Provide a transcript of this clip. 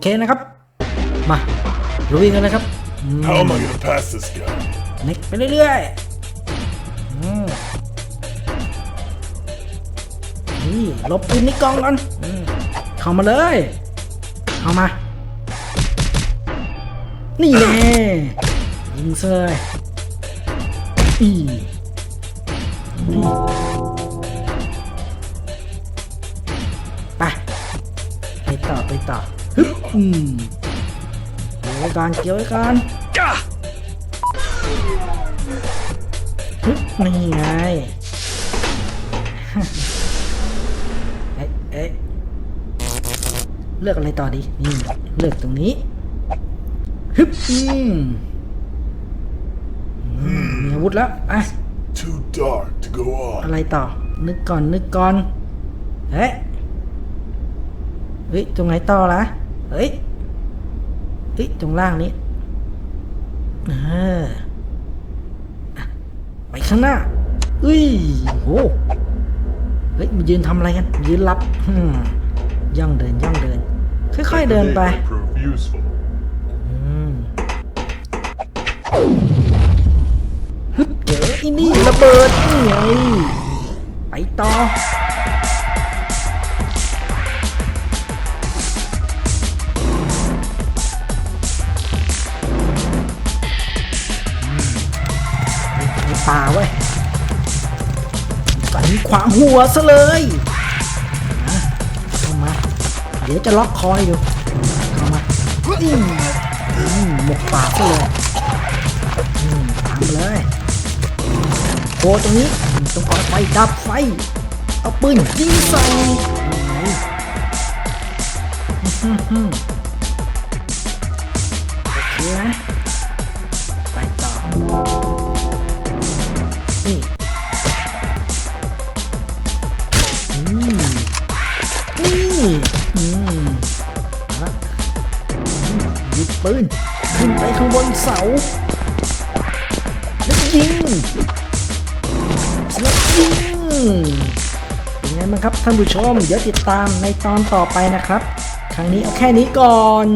เคนะครับ มาลุยกันเลยครับ How am I gonna pass this guy? น็กไปเรื่อยๆนี่ลบปืนในกล่องก่อนเข้ามาเลย เข้ามา นี่แน่ยิงเซยอีไปไปต่อไปต่อ อืมเกี่ยวไว้ก่อนเกี่ยวไว้ก่อนฮึบนี่ไงเอ๊ะเอ๊ะเลือกอะไรต่อดีนี่เลือกตรงนี้ฮึบอืมอืมมีอาวุธแล้วอะ Too dark to go อะ on. ไรต่อ นึกก่อนนึกก่อนเฮ้ยเฮ้ยตรงไหนต่อละ เฮ้ยเฮ้ยตรงล่างนี้เออไปข้างหน้าเอ้ยโหเฮ้ยมายืนทำอะไรกัน ยืนรับย่องเดินย่องเดิน ค่อยๆเดินไปฮึบเจออ้นี่ระเบิดนี่ไงไปต่อ ในป่าเว้ยสันขวางหัวซะเลยนะเข้ามา เดี๋ยวจะล็อกคอยดูเข้ามาอืมอืมหมกปากซะเลยอืมตามเลยโคตรงนี้ต้องก่อไฟดับไฟ เอาปืนยิงใส่โอเคนะ หยิบปืน ขึ้นไปข้างบนเสา แล้วยิงแล้วยิงเป็นไงบ้างครับท่านผู้ชม เดี๋ยวติดตามในตอนต่อไปนะครับ ครั้งนี้เอาแค่นี้ก่อน